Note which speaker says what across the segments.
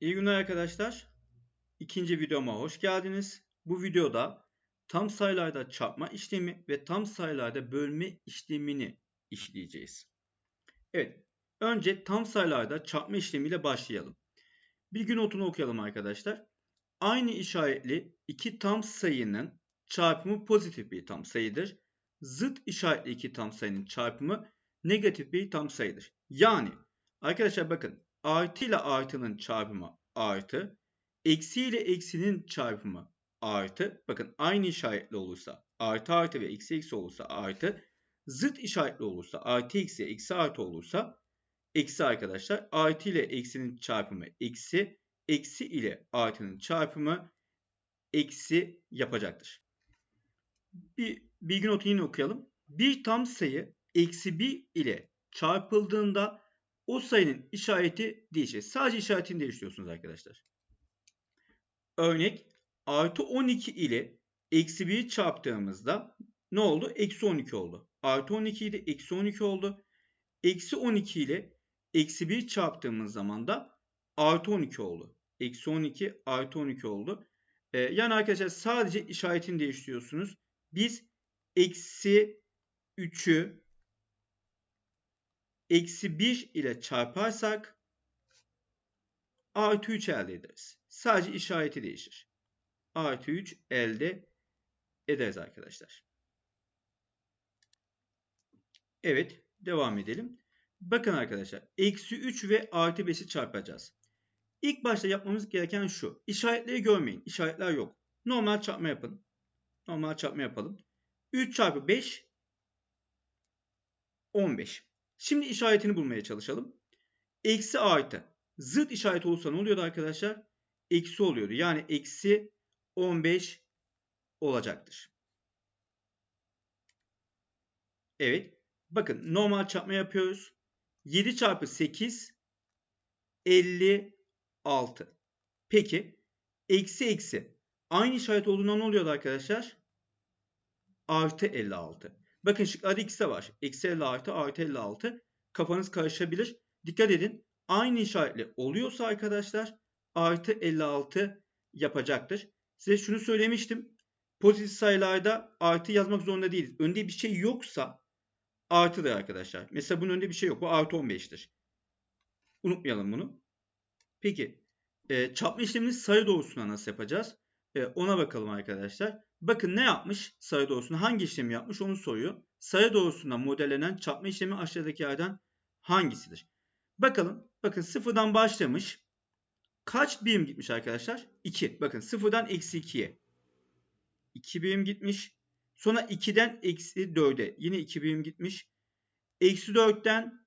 Speaker 1: İyi günler arkadaşlar. İkinci videoma hoş geldiniz. Bu videoda tam sayılarda çarpma işlemi ve tam sayılarda bölme işlemini işleyeceğiz. Evet, önce tam sayılarda çarpma işlemiyle başlayalım. Bilgi notunu okuyalım arkadaşlar. Aynı işaretli iki tam sayının çarpımı pozitif bir tam sayıdır. Zıt işaretli iki tam sayının çarpımı negatif bir tam sayıdır. Yani arkadaşlar bakın artı ile artının çarpımı artı, eksi ile eksinin çarpımı artı. Bakın aynı işaretli olursa artı artı ve eksi eksi olursa artı. Zıt işaretli olursa artı eksi eksi artı olursa eksi arkadaşlar. Artı ile eksinin çarpımı eksi. Eksi ile artının çarpımı eksi yapacaktır. Bir bilgi notu yine okuyalım. Bir tam sayı eksi 1 ile çarpıldığında o sayının işareti değişir. Sadece işaretini değiştiriyorsunuz arkadaşlar. Örnek artı 12 ile eksi 1'i çarptığımızda ne oldu? Eksi 12 oldu. Artı 12 ile eksi 12 oldu. Eksi 12 ile eksi 1 çarptığımız zaman da artı 12 oldu. Eksi 12 artı 12 oldu. Ee, yani arkadaşlar sadece işaretini değiştiriyorsunuz. Biz eksi 3'ü eksi 1 ile çarparsak artı 3 elde ederiz. Sadece işareti değişir. Artı 3 elde ederiz arkadaşlar. Evet devam edelim. Bakın arkadaşlar eksi 3 ve artı 5'i çarpacağız. İlk başta yapmamız gereken şu. İşaretleri görmeyin. İşaretler yok. Normal çarpma yapın. Normal çarpma yapalım. 3 çarpı 5 15. Şimdi işaretini bulmaya çalışalım. Eksi artı. Zıt işaret olursa ne oluyordu arkadaşlar? Eksi oluyordu. Yani eksi 15 olacaktır. Evet. Bakın normal çarpma yapıyoruz. 7 çarpı 8 56. Peki eksi eksi aynı işaret olduğunda ne oluyordu arkadaşlar? Artı 56. Bakın şıklarda ikisi de var. Eksi 56 artı 56. Kafanız karışabilir. Dikkat edin. Aynı işaretli oluyorsa arkadaşlar artı 56 yapacaktır. Size şunu söylemiştim. Pozitif sayılarda artı yazmak zorunda değiliz. Önde bir şey yoksa artıdır arkadaşlar. Mesela bunun önünde bir şey yok. Bu artı 15'tir. Unutmayalım bunu. Peki e, çarpma işlemini sayı doğrusuna nasıl yapacağız? E, ona bakalım arkadaşlar. Bakın ne yapmış sayı doğrusunda hangi işlemi yapmış onu soruyor. Sayı doğrusunda modellenen çarpma işlemi aşağıdakilerden hangisidir? Bakalım. Bakın sıfırdan başlamış. Kaç birim gitmiş arkadaşlar? 2. Bakın sıfırdan eksi 2'ye. 2 birim gitmiş. Sonra 2'den eksi 4'e. Yine 2 birim gitmiş. Eksi 4'ten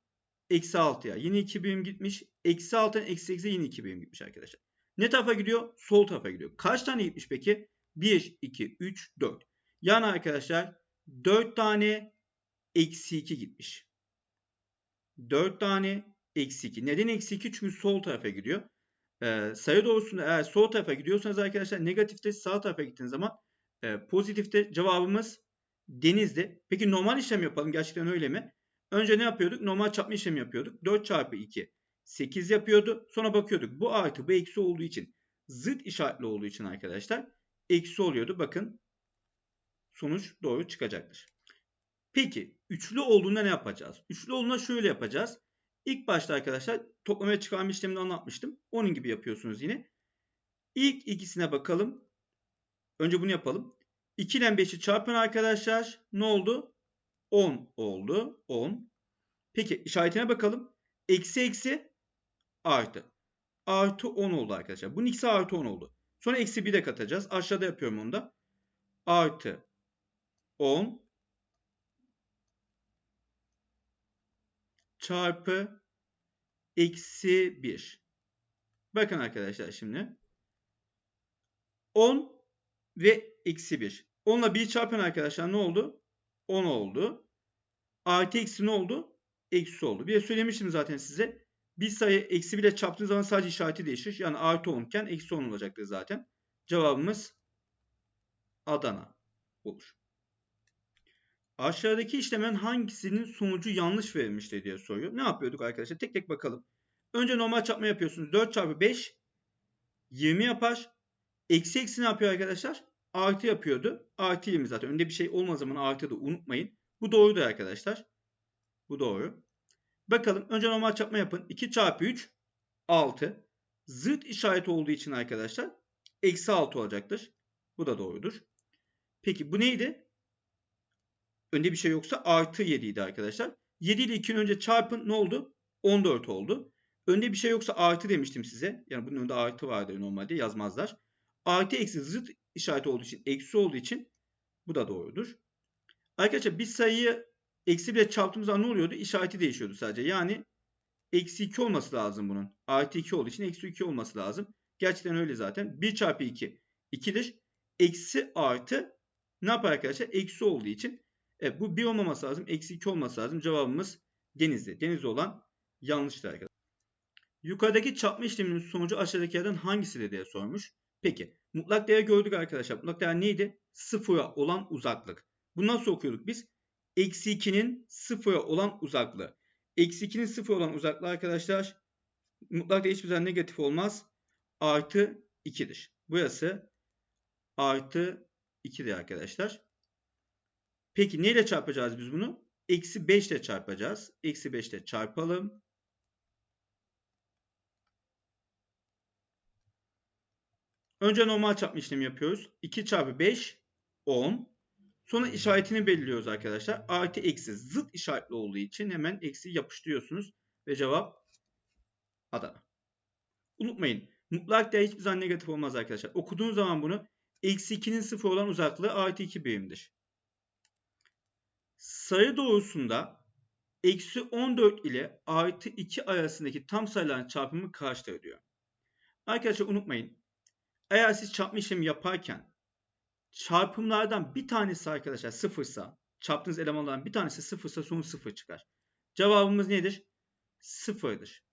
Speaker 1: eksi 6'ya. Yine 2 birim gitmiş. Eksi 6'dan eksi 8'e yine 2 birim gitmiş arkadaşlar. Ne tarafa gidiyor? Sol tarafa gidiyor. Kaç tane gitmiş peki? 1, 2, 3, 4. Yani arkadaşlar 4 tane eksi 2 gitmiş. 4 tane eksi 2. Neden eksi 2? Çünkü sol tarafa gidiyor. Ee, sayı doğrusunda eğer sol tarafa gidiyorsanız arkadaşlar negatifte sağ tarafa gittiğiniz zaman e, pozitifte cevabımız denizdi. Peki normal işlem yapalım. Gerçekten öyle mi? Önce ne yapıyorduk? Normal çarpma işlemi yapıyorduk. 4 çarpı 2 8 yapıyordu. Sonra bakıyorduk. Bu artı bu eksi olduğu için zıt işaretli olduğu için arkadaşlar eksi oluyordu. Bakın sonuç doğru çıkacaktır. Peki üçlü olduğunda ne yapacağız? Üçlü olduğunda şöyle yapacağız. İlk başta arkadaşlar toplamaya çıkarma işlemini anlatmıştım. Onun gibi yapıyorsunuz yine. İlk ikisine bakalım. Önce bunu yapalım. 2 ile 5'i çarpın arkadaşlar. Ne oldu? 10 oldu. 10. Peki işaretine bakalım. Eksi eksi artı. Artı 10 oldu arkadaşlar. Bunun ikisi artı 10 oldu. Sonra eksi 1 de katacağız. Aşağıda yapıyorum onu da. Artı 10 çarpı eksi 1. Bakın arkadaşlar şimdi. 10 ve eksi 1. 10 ile 1 çarpın arkadaşlar ne oldu? 10 oldu. Artı eksi ne oldu? Eksi oldu. Bir de söylemiştim zaten size. Bir sayı eksi 1 ile çarptığınız zaman sadece işareti değişir. Yani artı 10 iken eksi 10 olacaktır zaten. Cevabımız Adana olur. Aşağıdaki işlemin hangisinin sonucu yanlış verilmiştir diye soruyor. Ne yapıyorduk arkadaşlar? Tek tek bakalım. Önce normal çarpma yapıyorsunuz. 4 çarpı 5 20 yapar. Eksi eksi ne yapıyor arkadaşlar? Artı yapıyordu. Artı 20 zaten. Önde bir şey olmaz zaman artı da unutmayın. Bu doğrudur arkadaşlar. Bu doğru. Bakalım önce normal çarpma yapın. 2 çarpı 3 6. Zıt işareti olduğu için arkadaşlar eksi 6 olacaktır. Bu da doğrudur. Peki bu neydi? Önde bir şey yoksa artı 7 idi arkadaşlar. 7 ile 2'nin önce çarpın ne oldu? 14 oldu. Önde bir şey yoksa artı demiştim size. Yani bunun önünde artı vardır normalde yazmazlar. Artı eksi zıt işareti olduğu için eksi olduğu için bu da doğrudur. Arkadaşlar bir sayıyı eksi bile çarptığımız zaman ne oluyordu? İşareti değişiyordu sadece. Yani eksi 2 olması lazım bunun. Artı 2 olduğu için eksi 2 olması lazım. Gerçekten öyle zaten. 1 çarpı 2 2'dir. Eksi artı ne yapar arkadaşlar? Eksi olduğu için evet, bu 1 olmaması lazım. Eksi 2 olması lazım. Cevabımız denizli. Denizli olan yanlıştır arkadaşlar. Yukarıdaki çarpma işleminin sonucu aşağıdakilerden hangisidir diye sormuş. Peki mutlak değer gördük arkadaşlar. Mutlak değer neydi? Sıfıra olan uzaklık. Bu nasıl okuyorduk biz? Eksi 2'nin sıfıra olan uzaklığı. Eksi 2'nin sıfır olan uzaklığı arkadaşlar mutlak hiçbir zaman negatif olmaz. Artı 2'dir. Burası artı 2'dir arkadaşlar. Peki neyle çarpacağız biz bunu? Eksi 5 ile çarpacağız. Eksi 5 ile çarpalım. Önce normal çarpma işlemi yapıyoruz. 2 çarpı 5 10. Sonra işaretini belirliyoruz arkadaşlar. Artı eksi zıt işaretli olduğu için hemen eksi yapıştırıyorsunuz. Ve cevap Adana. Unutmayın. Mutlak değer hiçbir zaman negatif olmaz arkadaşlar. Okuduğunuz zaman bunu eksi 2'nin sıfır olan uzaklığı artı 2 birimdir. Sayı doğrusunda eksi 14 ile artı 2 arasındaki tam sayıların çarpımı kaçtır diyor. Arkadaşlar unutmayın. Eğer siz çarpma işlemi yaparken çarpımlardan bir tanesi arkadaşlar sıfırsa çarptığınız elemanlardan bir tanesi sıfırsa sonuç sıfır çıkar. Cevabımız nedir? Sıfırdır.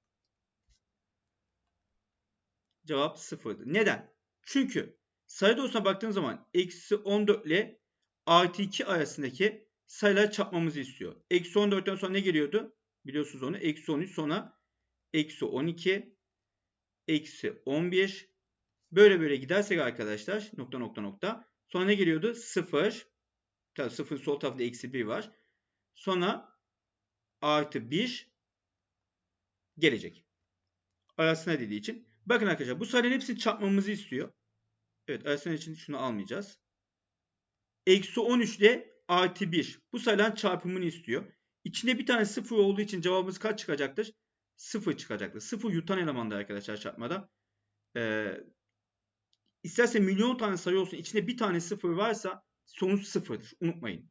Speaker 1: Cevap sıfırdır. Neden? Çünkü sayı doğrusuna baktığınız zaman eksi 14 ile artı 2 arasındaki sayıları çarpmamızı istiyor. Eksi 14'ten sonra ne geliyordu? Biliyorsunuz onu. Eksi 13 sonra eksi 12 eksi 11 böyle böyle gidersek arkadaşlar nokta nokta nokta Sonra ne geliyordu? 0. Tabii 0 sol tarafta eksi 1 var. Sonra artı 1 gelecek. Arasına dediği için. Bakın arkadaşlar bu sayıların hepsini çarpmamızı istiyor. Evet arasına için şunu almayacağız. Eksi 13 ile artı 1. Bu sayıların çarpımını istiyor. İçinde bir tane 0 olduğu için cevabımız kaç çıkacaktır? 0 çıkacaktır. 0 yutan elemanda arkadaşlar çarpmada. Ee, İsterse milyon tane sayı olsun içinde bir tane sıfır varsa sonuç sıfırdır. Unutmayın.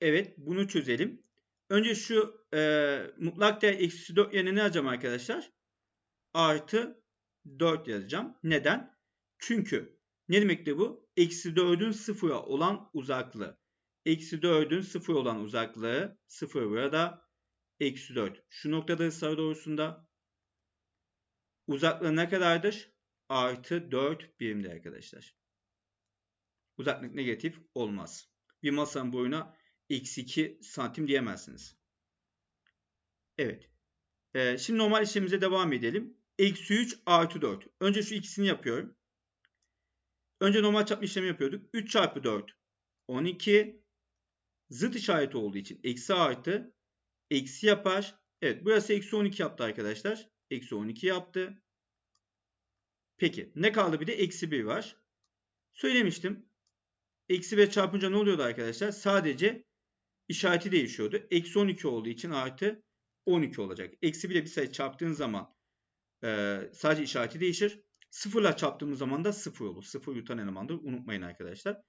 Speaker 1: Evet bunu çözelim. Önce şu e, mutlak değer eksi 4 yerine ne yazacağım arkadaşlar? Artı 4 yazacağım. Neden? Çünkü ne demekti bu? Eksi 4'ün sıfıra olan uzaklığı. Eksi 4'ün sıfır olan uzaklığı sıfır burada. Eksi 4. Şu noktada sarı doğrusunda uzaklığı ne kadardır? Artı 4 birimde arkadaşlar. Uzaklık negatif olmaz. Bir masanın boyuna x 2 santim diyemezsiniz. Evet. Ee, şimdi normal işlemimize devam edelim. Eksi 3 artı 4. Önce şu ikisini yapıyorum. Önce normal çarpma işlemi yapıyorduk. 3 çarpı 4 12. Zıt işareti olduğu için eksi artı eksi yapar. Evet burası eksi 12 yaptı arkadaşlar. Eksi 12 yaptı. Peki ne kaldı bir de eksi 1 var. Söylemiştim. Eksi 1 çarpınca ne oluyordu arkadaşlar? Sadece işareti değişiyordu. Eksi 12 olduğu için artı 12 olacak. Eksi 1 ile bir sayı çarptığın zaman e, sadece işareti değişir. Sıfırla çarptığımız zaman da sıfır olur. Sıfır yutan elemandır. Unutmayın arkadaşlar.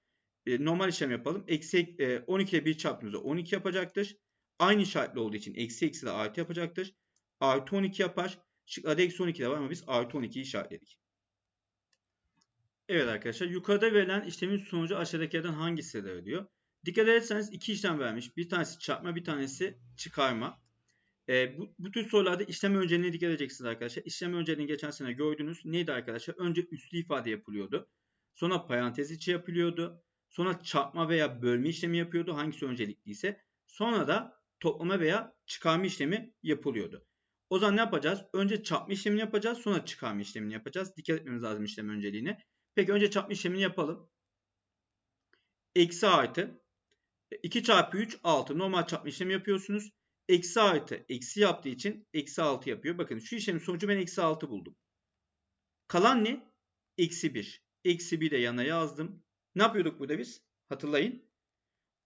Speaker 1: E, normal işlem yapalım. Eksi e, 12 ile 1 çarptığımızda 12 yapacaktır. Aynı işaretli olduğu için eksi eksi de artı yapacaktır. Artı 12 yapar. Şıklarda eksi 12 de var ama biz artı 12'yi işaretledik. Evet arkadaşlar yukarıda verilen işlemin sonucu aşağıdakilerden hangisidir diyor. Dikkat ederseniz iki işlem vermiş. Bir tanesi çarpma bir tanesi çıkarma. E, bu, bu tür sorularda işlem önceliğine dikkat edeceksiniz arkadaşlar. İşlem önceliğini geçen sene gördünüz. Neydi arkadaşlar? Önce üslü ifade yapılıyordu. Sonra parantez içi yapılıyordu. Sonra çarpma veya bölme işlemi yapıyordu. Hangisi öncelikliyse. Sonra da toplama veya çıkarma işlemi yapılıyordu. O zaman ne yapacağız? Önce çarpma işlemini yapacağız. Sonra çıkarma işlemini yapacağız. Dikkat etmemiz lazım işlem önceliğine. Peki önce çarpma işlemini yapalım. Eksi artı. 2 çarpı 3 6. Normal çarpma işlemi yapıyorsunuz. Eksi artı eksi yaptığı için eksi 6 yapıyor. Bakın şu işlemin sonucu ben eksi 6 buldum. Kalan ne? Eksi 1. Eksi 1 de yana yazdım. Ne yapıyorduk burada biz? Hatırlayın.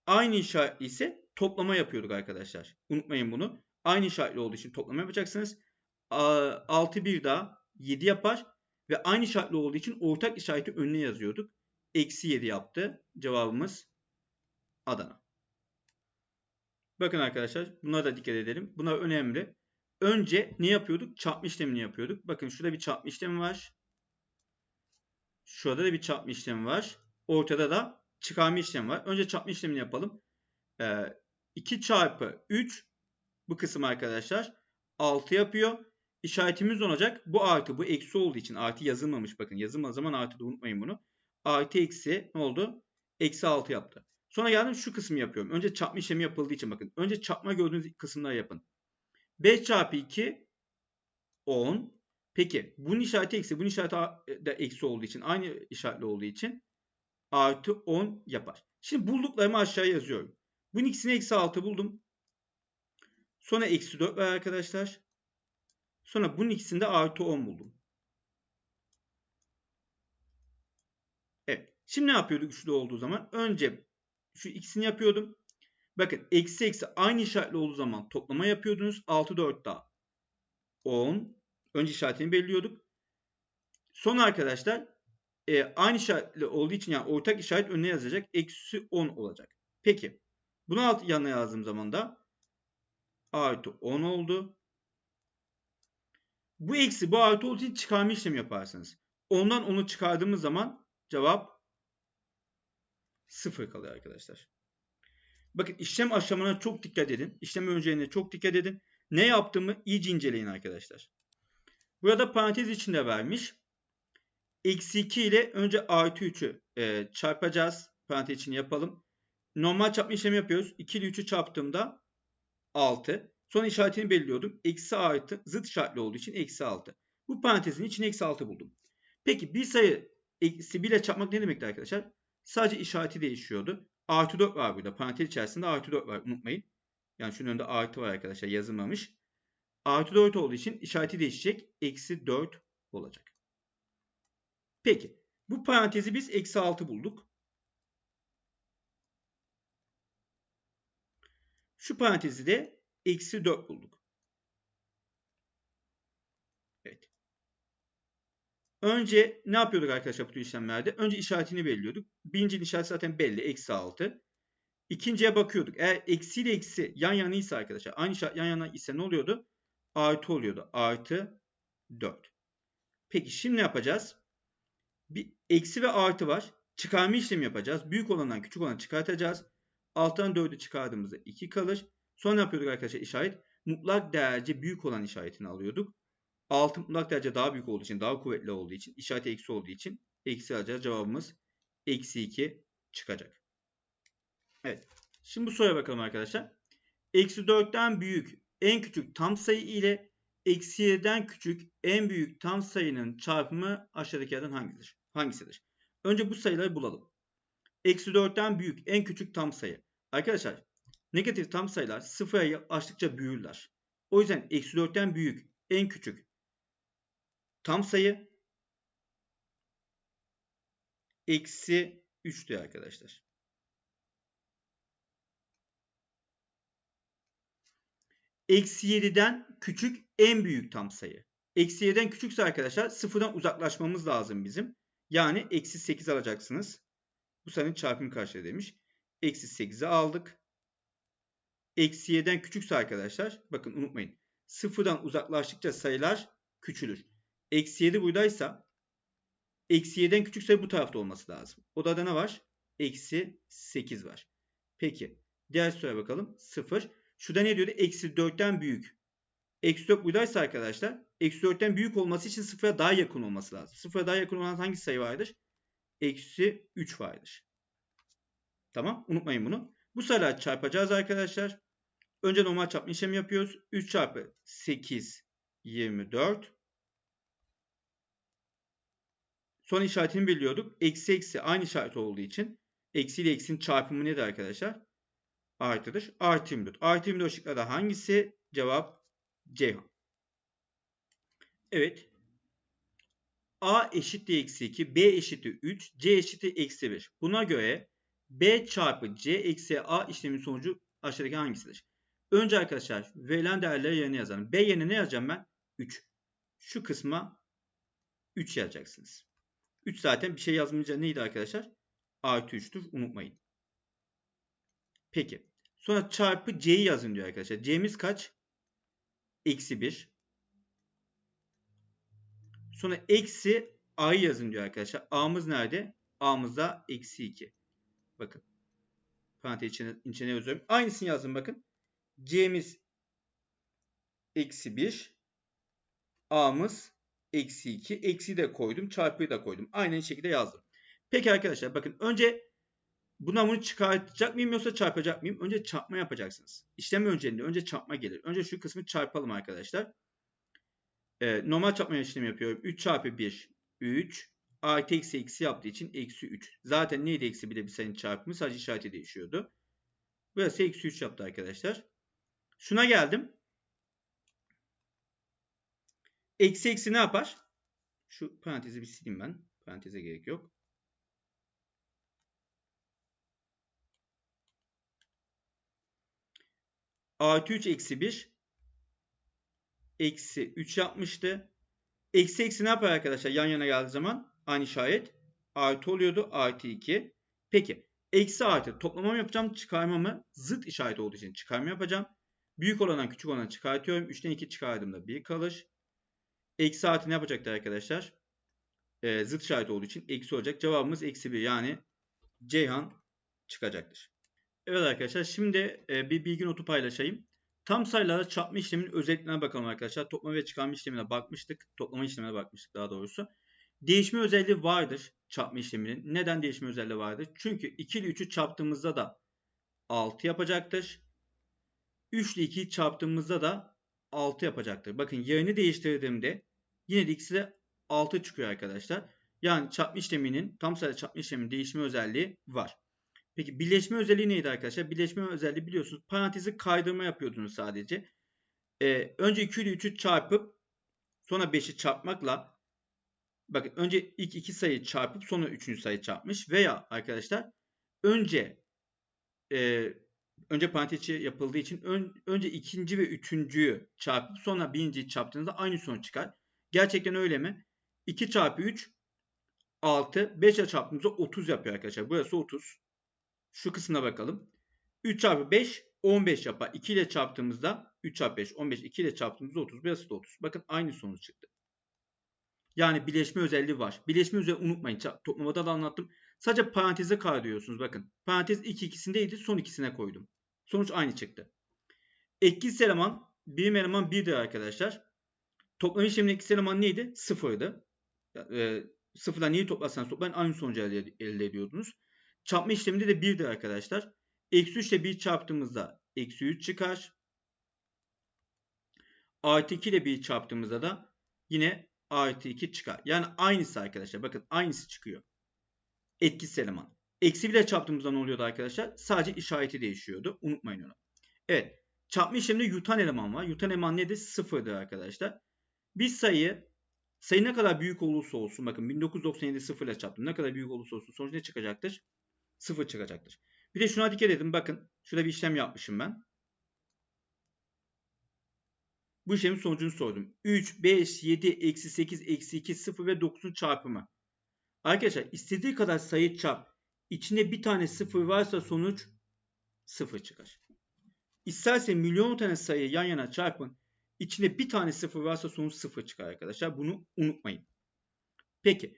Speaker 1: Aynı işaretli ise toplama yapıyorduk arkadaşlar. Unutmayın bunu. Aynı işaretli olduğu için toplama yapacaksınız. 6 bir daha 7 yapar. Ve aynı işaretli olduğu için ortak işareti önüne yazıyorduk. Eksi 7 yaptı. Cevabımız Adana. Bakın arkadaşlar buna da dikkat edelim. Bunlar önemli. Önce ne yapıyorduk? Çarpma işlemini yapıyorduk. Bakın şurada bir çarpma işlemi var. Şurada da bir çarpma işlemi var. Ortada da çıkarma işlemi var. Önce çarpma işlemini yapalım. Ee, 2 çarpı 3 bu kısım arkadaşlar 6 yapıyor. İşaretimiz olacak. Bu artı bu eksi olduğu için artı yazılmamış. Bakın yazılmadığı zaman artı da unutmayın bunu. Artı eksi ne oldu? Eksi 6 yaptı. Sonra geldim şu kısmı yapıyorum. Önce çarpma işlemi yapıldığı için bakın. Önce çarpma gördüğünüz kısımları yapın. 5 çarpı 2 10. Peki bunun işareti eksi. Bunun işareti de eksi olduğu için aynı işaretli olduğu için artı 10 yapar. Şimdi bulduklarımı aşağı yazıyorum. Bunun ikisini eksi 6 buldum. Sonra eksi 4 var arkadaşlar. Sonra bunun ikisinde artı 10 buldum. Evet. Şimdi ne yapıyorduk üçlü olduğu zaman? Önce şu ikisini yapıyordum. Bakın eksi eksi aynı işaretli olduğu zaman toplama yapıyordunuz. 6 4 daha 10. Önce işaretini belirliyorduk. Sonra arkadaşlar e, aynı işaretli olduğu için yani ortak işaret önüne yazacak. Eksi 10 olacak. Peki. Bunu alt yanına yazdığım zaman da artı 10 oldu. Bu eksi bu artı olduğu için çıkarma işlemi yaparsınız. Ondan onu çıkardığımız zaman cevap 0 kalıyor arkadaşlar. Bakın işlem aşamalarına çok dikkat edin. İşlem önceliğine çok dikkat edin. Ne yaptığımı iyice inceleyin arkadaşlar. Burada parantez içinde vermiş. Eksi 2 ile önce artı 3'ü e, çarpacağız. Parantez içini yapalım. Normal çarpma işlemi yapıyoruz. 2 ile 3'ü çarptığımda 6. Sonra işaretini belirliyordum. Eksi artı zıt işaretli olduğu için eksi 6. Bu parantezin içine eksi 6 buldum. Peki bir sayı eksi 1 ile çarpmak ne demekti arkadaşlar? Sadece işareti değişiyordu. Artı 4 var burada. Parantez içerisinde artı 4 var. Unutmayın. Yani şunun önünde artı var arkadaşlar. Yazılmamış. Artı 4 olduğu için işareti değişecek. Eksi 4 olacak. Peki. Bu parantezi biz eksi 6 bulduk. Şu parantezi de eksi 4 bulduk. Evet. Önce ne yapıyorduk arkadaşlar bu tür işlemlerde? Önce işaretini belirliyorduk. Birincinin işareti zaten belli. Eksi 6. İkinciye bakıyorduk. Eğer eksi ile eksi yan yana ise arkadaşlar. Aynı işaret yan yana ise ne oluyordu? Artı oluyordu. Artı 4. Peki şimdi ne yapacağız? Bir eksi ve artı var. Çıkarma işlemi yapacağız. Büyük olandan küçük olanı çıkartacağız. Alttan 4'ü çıkardığımızda 2 kalır. Sonra ne yapıyorduk arkadaşlar işaret? Mutlak değerce büyük olan işaretini alıyorduk. 6 mutlak derece daha büyük olduğu için, daha kuvvetli olduğu için, işareti eksi olduğu için eksi alacağız. Cevabımız eksi 2 çıkacak. Evet. Şimdi bu soruya bakalım arkadaşlar. Eksi 4'ten büyük en küçük tam sayı ile eksi 7'den küçük en büyük tam sayının çarpımı aşağıdakilerden hangisidir? hangisidir? Önce bu sayıları bulalım. Eksi 4'ten büyük en küçük tam sayı. Arkadaşlar negatif tam sayılar sıfıra yaklaştıkça büyürler. O yüzden eksi 4'ten büyük en küçük tam sayı eksi 3'tü arkadaşlar. Eksi 7'den küçük en büyük tam sayı. Eksi 7'den küçükse arkadaşlar sıfırdan uzaklaşmamız lazım bizim. Yani eksi 8 alacaksınız. Bu sayının çarpımı karşılığı demiş. Eksi 8'i aldık. Eksi 7'den küçükse arkadaşlar bakın unutmayın. Sıfırdan uzaklaştıkça sayılar küçülür. Eksi 7 buradaysa eksi 7'den küçük sayı bu tarafta olması lazım. O da ne var? Eksi 8 var. Peki. Diğer soruya bakalım. 0. Şurada ne diyordu? Eksi 4'ten büyük. Eksi 4 buradaysa arkadaşlar eksi 4'ten büyük olması için sıfıra daha yakın olması lazım. Sıfıra daha yakın olan hangi sayı vardır? Eksi 3 vardır. Tamam. Unutmayın bunu. Bu sayıları çarpacağız arkadaşlar. Önce normal çarpma işlemi yapıyoruz. 3 çarpı 8 24. Son işaretini biliyorduk. Eksi eksi aynı işaret olduğu için eksi ile eksinin çarpımı nedir arkadaşlar? Artıdır. Artı 24. Artı 24 şıklarda hangisi? Cevap Ceyhan. Evet. A eşittir eksi 2, B eşittir 3, C eşittir eksi 1. Buna göre B çarpı C eksi A işlemin sonucu aşağıdaki hangisidir? Önce arkadaşlar verilen değerleri yerine yazalım. B yerine ne yazacağım ben? 3. Şu kısma 3 yazacaksınız. 3 zaten bir şey yazmayınca neydi arkadaşlar? Artı 3'tür. Unutmayın. Peki. Sonra çarpı C'yi yazın diyor arkadaşlar. C'miz kaç? Eksi 1. Sonra eksi A'yı yazın diyor arkadaşlar. A'mız nerede? A'mızda eksi 2. Bakın. Parantez içine, içine yazıyorum. Aynısını yazdım bakın. C'miz eksi 1. A'mız eksi 2. Eksi de koydum. Çarpıyı da koydum. Aynı şekilde yazdım. Peki arkadaşlar bakın önce buna bunu çıkartacak mıyım yoksa çarpacak mıyım? Önce çarpma yapacaksınız. İşlem önceliğinde önce çarpma gelir. Önce şu kısmı çarpalım arkadaşlar. Ee, normal çarpma işlemi yapıyorum. 3 çarpı 1 3 artı eksi eksi yaptığı için eksi 3. Zaten neydi eksi bir de bir sayının çarpımı sadece işareti değişiyordu. Burası eksi 3 yaptı arkadaşlar. Şuna geldim. Eksi eksi ne yapar? Şu parantezi bir sileyim ben. Paranteze gerek yok. Artı 3 eksi 1 eksi 3 yapmıştı. Eksi eksi ne yapar arkadaşlar yan yana geldiği zaman? Aynı işaret. Artı oluyordu. Artı 2. Peki. Eksi artı toplamamı yapacağım. Çıkarmamı zıt işaret olduğu için çıkarma yapacağım. Büyük olandan küçük olanı çıkartıyorum. 3'ten 2 çıkardığımda 1 kalır. Eksi artı ne yapacaktır arkadaşlar? Ee, zıt işaret olduğu için eksi olacak. Cevabımız eksi 1 yani Ceyhan çıkacaktır. Evet arkadaşlar şimdi e, bir bilgi notu paylaşayım. Tam sayılarda çarpma işleminin özelliklerine bakalım arkadaşlar. Toplama ve çıkarma işlemine bakmıştık. Toplama işlemine bakmıştık daha doğrusu. Değişme özelliği vardır çarpma işleminin. Neden değişme özelliği vardır? Çünkü 2 ile 3'ü çarptığımızda da 6 yapacaktır. 3 ile 2'yi çarptığımızda da 6 yapacaktır. Bakın yerini değiştirdiğimde yine de ikisi de 6 çıkıyor arkadaşlar. Yani çarpma işleminin tam sayıda çarpma işleminin değişme özelliği var. Peki birleşme özelliği neydi arkadaşlar? Birleşme özelliği biliyorsunuz. Parantezi kaydırma yapıyordunuz sadece. Ee, önce 2 ile 3'ü çarpıp sonra 5'i çarpmakla bakın önce ilk iki sayı çarpıp sonra üçüncü sayı çarpmış veya arkadaşlar önce e, önce parantez yapıldığı için ön, önce ikinci ve üçüncüyü çarpıp sonra birinciyi çarptığınızda aynı sonuç çıkar. Gerçekten öyle mi? 2 çarpı 3 6 5'e çarptığımızda 30 yapıyor arkadaşlar. Burası 30. Şu kısmına bakalım. 3 çarpı 5 15 yapar. 2 ile çarptığımızda 3 çarpı 5 15 2 ile çarptığımızda 30. Burası da 30. Bakın aynı sonuç çıktı. Yani birleşme özelliği var. Birleşme özelliği unutmayın. Toplamada da anlattım. Sadece paranteze kaydırıyorsunuz. Bakın. Parantez ilk ikisindeydi. Son ikisine koydum. Sonuç aynı çıktı. Etkisiz eleman birim eleman 1'dir arkadaşlar. Toplam işleminin etkisiz eleman neydi? 0'dı. E, sıfırdan neyi toplarsanız toplayın aynı sonucu elde, elde ediyordunuz. Çarpma işleminde de 1'dir arkadaşlar. Eksi 3 ile 1 çarptığımızda eksi 3 çıkar. Artı 2 ile 1 çarptığımızda da yine artı 2 çıkar. Yani aynısı arkadaşlar. Bakın aynısı çıkıyor. Etkisiz eleman. Eksi 1 ile çarptığımızda ne oluyordu arkadaşlar? Sadece işareti değişiyordu. Unutmayın onu. Evet. Çarpma işleminde yutan eleman var. Yutan eleman nedir? Sıfırdır arkadaşlar. Bir sayı sayı ne kadar büyük olursa olsun bakın 1997 sıfır ile çarptım. Ne kadar büyük olursa olsun sonuç ne çıkacaktır? 0 çıkacaktır. Bir de şuna dikkat edin. Bakın şurada bir işlem yapmışım ben. Bu işlemin sonucunu sordum. 3, 5, 7, eksi 8, eksi 2, 0 ve 9'un çarpımı. Arkadaşlar istediği kadar sayı çarp. İçinde bir tane 0 varsa sonuç 0 çıkar. İsterse milyon tane sayı yan yana çarpın. İçinde bir tane 0 varsa sonuç 0 çıkar arkadaşlar. Bunu unutmayın. Peki.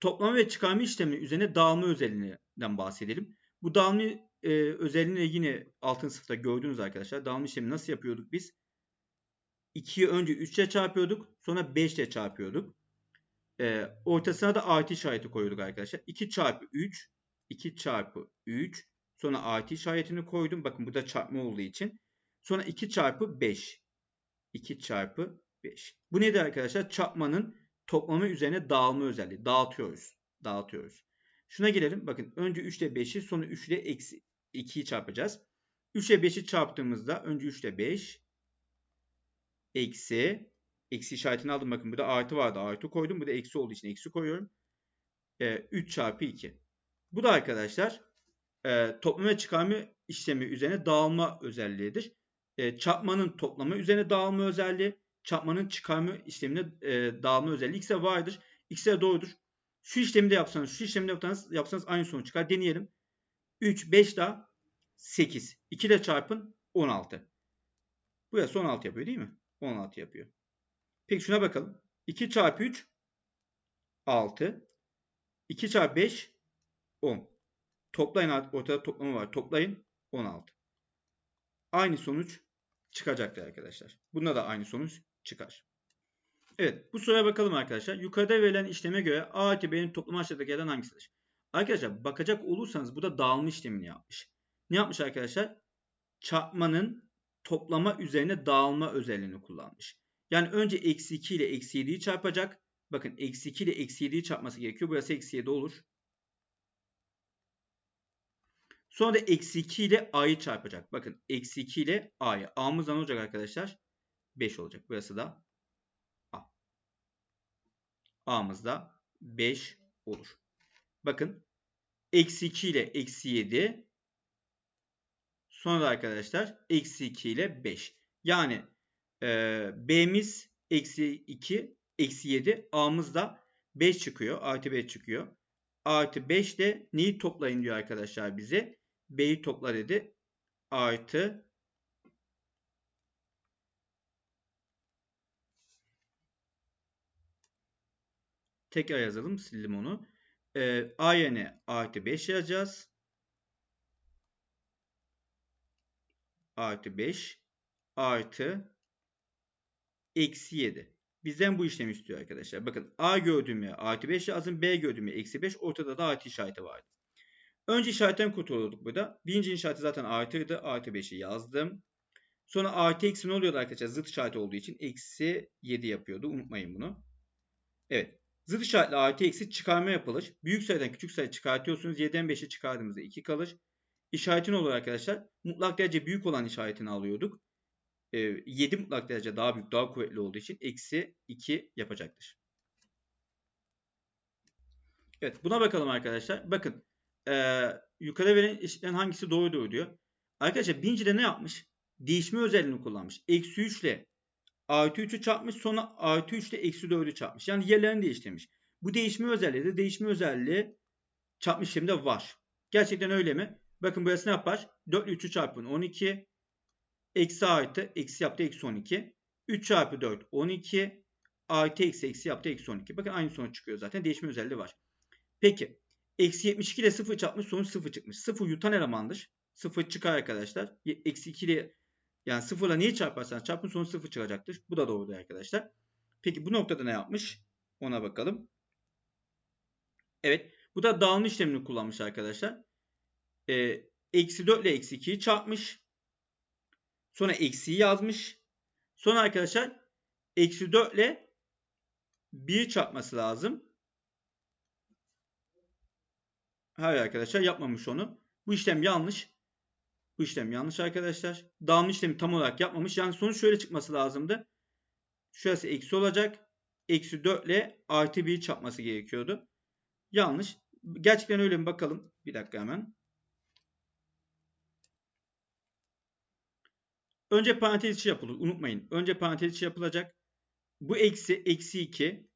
Speaker 1: Toplama ve çıkarma işlemi üzerine dağılma özelliğinden bahsedelim. Bu dağılma e, özelliğini yine altın sınıfta gördünüz arkadaşlar. Dağılma işlemi nasıl yapıyorduk biz? 2'yi önce 3 ile çarpıyorduk. Sonra 5 ile çarpıyorduk. E, ortasına da artı işareti koyuyorduk arkadaşlar. 2 çarpı 3. 2 çarpı 3. Sonra artı işaretini koydum. Bakın burada çarpma olduğu için. Sonra 2 çarpı 5. 2 çarpı 5. Bu nedir arkadaşlar? Çarpmanın toplamı üzerine dağılma özelliği. Dağıtıyoruz. Dağıtıyoruz. Şuna gelelim. Bakın önce 3 ile 5'i sonra 3 ile eksi 2'yi çarpacağız. 3 ile 5'i çarptığımızda önce 3 ile 5 eksi eksi işaretini aldım. Bakın burada artı vardı. Artı koydum. Bu da eksi olduğu için eksi koyuyorum. E, 3 çarpı 2. Bu da arkadaşlar e, toplama ve çıkarma işlemi üzerine dağılma özelliğidir. E, çarpmanın toplama üzerine dağılma özelliği, çarpmanın çıkarma işlemine e, dağılma özelliği ikisi vardır. İkisi doğrudur. Şu işlemi de yapsanız, şu işlemi de yapsanız, yapsanız aynı sonuç çıkar. Deneyelim. 3, 5 daha 8. 2 ile çarpın 16. Burası 16 yapıyor değil mi? 16 yapıyor. Peki şuna bakalım. 2 çarpı 3 6. 2 çarpı 5 10. Toplayın artık ortada toplama var. Toplayın 16. Aynı sonuç çıkacaktır arkadaşlar. Bunda da aynı sonuç çıkar. Evet bu soruya bakalım arkadaşlar. Yukarıda verilen işleme göre A artı B'nin toplamı aşağıdakilerden hangisidir? Arkadaşlar bakacak olursanız bu da dağılma işlemini yapmış. Ne yapmış arkadaşlar? Çarpmanın toplama üzerine dağılma özelliğini kullanmış. Yani önce eksi 2 ile eksi 7'yi çarpacak. Bakın eksi 2 ile eksi 7'yi çarpması gerekiyor. Burası eksi 7 olur. Sonra da eksi 2 ile a'yı çarpacak. Bakın eksi 2 ile a'yı. A'mız ne olacak arkadaşlar? 5 olacak. Burası da a. A'mız da 5 olur. Bakın eksi 2 ile eksi 7 sonra da arkadaşlar eksi 2 ile 5. Yani e, B'miz eksi 2 eksi 7 A'mız da 5 çıkıyor. Artı 5 çıkıyor. Artı 5 de neyi toplayın diyor arkadaşlar bize. B'yi topla dedi. Artı tekrar yazalım. Sildim onu. Ee, A yerine artı 5 yazacağız. Artı 5 artı eksi 7. Bizden bu işlemi istiyor arkadaşlar. Bakın A gördüğümü artı 5 yazın. B gördüğümü eksi 5. Ortada da artı işareti vardı. Önce işaretten kurtuluyorduk burada. Birinci işareti zaten artıydı. Artı 5'i yazdım. Sonra artı eksi ne oluyordu arkadaşlar? Zıt işareti olduğu için eksi 7 yapıyordu. Unutmayın bunu. Evet. Zıt işaretle artı eksi çıkarma yapılır. Büyük sayıdan küçük sayı çıkartıyorsunuz. 7'den 5'i çıkardığımızda 2 kalır. İşaretin olur arkadaşlar. Mutlak derece büyük olan işaretini alıyorduk. 7 mutlak derece daha büyük, daha kuvvetli olduğu için eksi 2 yapacaktır. Evet buna bakalım arkadaşlar. Bakın e, yukarıda verilen eşitlerin hangisi doğrudur diyor. Arkadaşlar de ne yapmış? Değişme özelliğini kullanmış. Eksi 3 ile artı 3'ü çarpmış sonra artı 3 ile eksi 4'ü çarpmış. Yani yerlerini değiştirmiş. Bu değişme özelliği de değişme özelliği çarpmış işleminde var. Gerçekten öyle mi? Bakın burası ne yapar? 4 ile 3'ü çarpın 12. Eksi artı eksi yaptı eksi 12. 3 çarpı 4 12. Artı eksi eksi yaptı eksi 12. Bakın aynı sonuç çıkıyor zaten. Değişme özelliği var. Peki. Eksi 72 ile 0 çarpmış sonuç 0 çıkmış. 0 yutan elemandır. 0 çıkar arkadaşlar. Eksi 2 ile yani 0 ile neyi çarparsanız çarpın sonuç 0 çıkacaktır. Bu da doğrudur arkadaşlar. Peki bu noktada ne yapmış? Ona bakalım. Evet. Bu da dağılma işlemini kullanmış arkadaşlar. Ee, eksi 4 ile eksi 2'yi çarpmış. Sonra eksiyi yazmış. Sonra arkadaşlar eksi 4 ile 1 çarpması lazım. Hayır arkadaşlar yapmamış onu. Bu işlem yanlış. Bu işlem yanlış arkadaşlar. Dağılma işlemi tam olarak yapmamış. Yani sonuç şöyle çıkması lazımdı. Şurası eksi olacak. Eksi 4 ile artı 1 çarpması gerekiyordu. Yanlış. Gerçekten öyle mi bakalım. Bir dakika hemen. Önce parantez içi yapılır. Unutmayın. Önce parantez içi yapılacak. Bu eksi eksi 2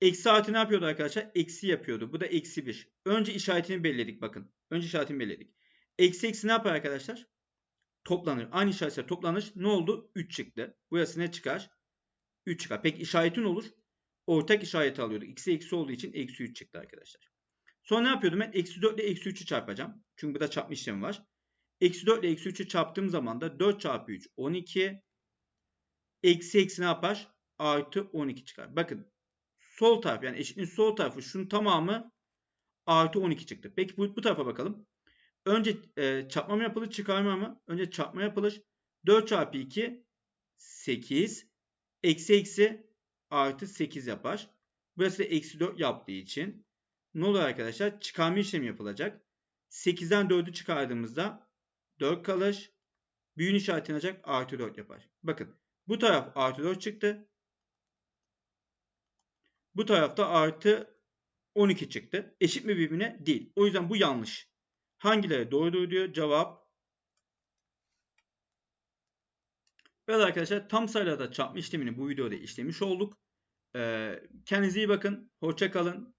Speaker 1: Eksi artı ne yapıyordu arkadaşlar? Eksi yapıyordu. Bu da eksi 1. Önce işaretini belirledik bakın. Önce işaretini belirledik. Eksi eksi ne yapar arkadaşlar? Toplanır. Aynı işaretler toplanır. Ne oldu? 3 çıktı. Burası ne çıkar? 3 çıkar. Peki işaretin olur? Ortak işareti alıyorduk. Eksi eksi olduğu için eksi 3 çıktı arkadaşlar. Sonra ne yapıyordum ben? Eksi 4 ile eksi 3'ü çarpacağım. Çünkü burada çarpma işlemi var. Eksi 4 ile eksi 3'ü çarptığım zaman da 4 çarpı 3 12. Eksi eksi ne yapar? Artı 12 çıkar. Bakın sol taraf yani eşitliğin sol tarafı şunun tamamı artı 12 çıktı. Peki bu, bu tarafa bakalım. Önce e, çarpma mı yapılır çıkarma mı? Önce çarpma yapılır. 4 çarpı 2 8. Eksi eksi artı 8 yapar. Burası da eksi 4 yaptığı için ne olur arkadaşlar? Çıkarma işlemi yapılacak. 8'den 4'ü çıkardığımızda 4 kalır. Büyün işareti olacak artı 4 yapar. Bakın bu taraf artı 4 çıktı. Bu tarafta artı 12 çıktı. Eşit mi birbirine? Değil. O yüzden bu yanlış. Hangileri doğrudur diyor. Cevap Evet arkadaşlar tam sayılarda çarpma işlemini bu videoda işlemiş olduk. Ee, kendinize iyi bakın. Hoşça kalın.